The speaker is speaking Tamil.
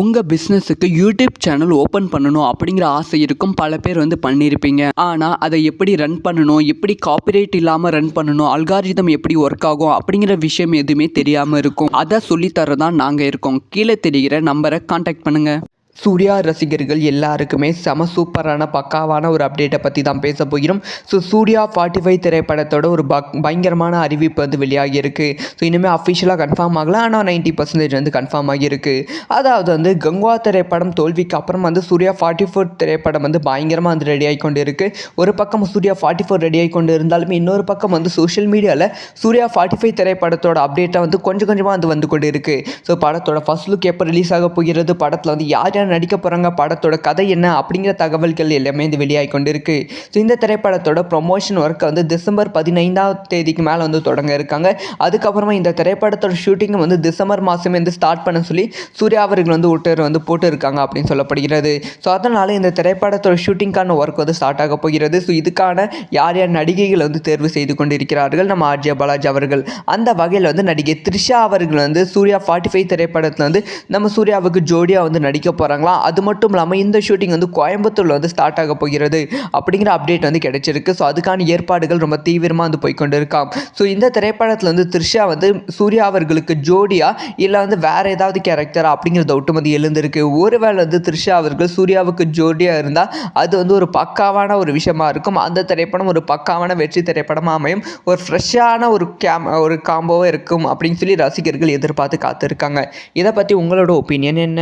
உங்கள் பிஸ்னஸுக்கு யூடியூப் சேனல் ஓப்பன் பண்ணணும் அப்படிங்கிற ஆசை இருக்கும். பல பேர் வந்து பண்ணியிருப்பீங்க. ஆனால் அதை எப்படி ரன் பண்ணணும்? எப்படி காப்பிரைட் இல்லாமல் ரன் பண்ணணும்? அல்காரிதம் எப்படி ஒர்க் ஆகும்? அப்படிங்கிற விஷயம் எதுவுமே தெரியாமல் இருக்கும். அதை சொல்லித்தரதான் நாங்கள் இருக்கோம். கீழே தெரிகிற நம்பரை காண்டாக்ட் பண்ணுங்கள் சூர்யா ரசிகர்கள் எல்லாருக்குமே செம சூப்பரான பக்காவான ஒரு அப்டேட்டை பற்றி தான் பேச போகிறோம். ஸோ சூர்யா ஃபார்ட்டி ஃபைவ் திரைப்படத்தோட ஒரு பக் பயங்கரமான அறிவிப்பு வந்து வெளியாகியிருக்கு. ஸோ இனிமேல் அஃபிஷியலாக கன்ஃபார்ம் ஆகலாம் ஆனால் நைன்ட்டி பர்சன்டேஜ் வந்து கன்ஃபார்ம் ஆகியிருக்கு. அதாவது வந்து கங்குவா திரைப்படம் தோல்விக்கு அப்புறம் வந்து சூர்யா ஃபார்ட்டி ஃபோர் திரைப்படம் வந்து பயங்கரமாக வந்து ரெடி ஆகி கொண்டு இருக்கு ஒரு பக்கம் சூர்யா ஃபார்ட்டி ஃபோர் ரெடி ஆகி கொண்டு இருந்தாலுமே இன்னொரு பக்கம் வந்து சோஷியல் மீடியாவில் சூர்யா ஃபார்ட்டி ஃபைவ் திரைப்படத்தோட அப்டேட்டை வந்து கொஞ்சம் கொஞ்சமாக வந்து வந்து கொண்டு இருக்குது ஸோ படத்தோட ஃபர்ஸ்ட் லுக் எப்போ ரிலீஸ் ஆக போகிறது? படத்தில் வந்து யார் யார் நடிக்க போகிறாங்க படத்தோட கதை என்ன அப்படிங்கிற தகவல்கள் எல்லாமே இது வெளியாகி கொண்டு இருக்குது ஸோ இந்த திரைப்படத்தோட ப்ரொமோஷன் ஒர்க்கை வந்து டிசம்பர் பதினைந்தாம் தேதிக்கு மேலே வந்து தொடங்க இருக்காங்க. அதுக்கப்புறமா இந்த திரைப்படத்தோட ஷூட்டிங் வந்து டிசம்பர் மாதமே வந்து ஸ்டார்ட் பண்ண சொல்லி சூர்யா அவர்கள் வந்து ஒருத்தர் வந்து போட்டு இருக்காங்க அப்படின்னு சொல்லப்படுகிறது. ஸோ அதனால் இந்த திரைப்படத்தோட ஷூட்டிங்கான ஒர்க் வந்து ஸ்டார்ட் ஆக போகிறது. ஸோ இதுக்கான யார் யார் நடிகைகள் வந்து தேர்வு செய்து கொண்டிருக்கிறார்கள்? நம்ம ஆர்ஜே பாலாஜி அவர்கள். அந்த வகையில் வந்து நடிகை த்ரிஷா அவர்கள் வந்து சூர்யா ஃபார்ட்டி ஃபைவ் திரைப்படத்தில் வந்து நம்ம சூர்யாவுக்கு ஜோடியாக வந்து நடிக்க போகிறாங்க போகிறாங்களாம் அது மட்டும் இல்லாமல் இந்த ஷூட்டிங் வந்து கோயம்புத்தூரில் வந்து ஸ்டார்ட் ஆக போகிறது அப்படிங்கிற அப்டேட் வந்து கிடைச்சிருக்கு. ஸோ அதுக்கான ஏற்பாடுகள் ரொம்ப தீவிரமாக வந்து போய்கொண்டு இருக்கான் ஸோ இந்த திரைப்படத்தில் வந்து த்ரிஷா வந்து சூர்யா அவர்களுக்கு ஜோடியா இல்லை வந்து வேறு ஏதாவது கேரக்டரா அப்படிங்கிற டவுட்டும் வந்து எழுந்திருக்கு. ஒருவேளை வந்து த்ரிஷா அவர்கள் சூர்யாவுக்கு ஜோடியாக இருந்தால் அது வந்து ஒரு பக்காவான ஒரு விஷயமா இருக்கும். அந்த திரைப்படம் ஒரு பக்காவான வெற்றி திரைப்படமாக அமையும். ஒரு ஃப்ரெஷ்ஷான ஒரு கேம் ஒரு காம்போவாக இருக்கும் அப்படின்னு சொல்லி ரசிகர்கள் எதிர்பார்த்து காத்திருக்காங்க. இதை பற்றி உங்களோட ஒப்பீனியன் என்ன?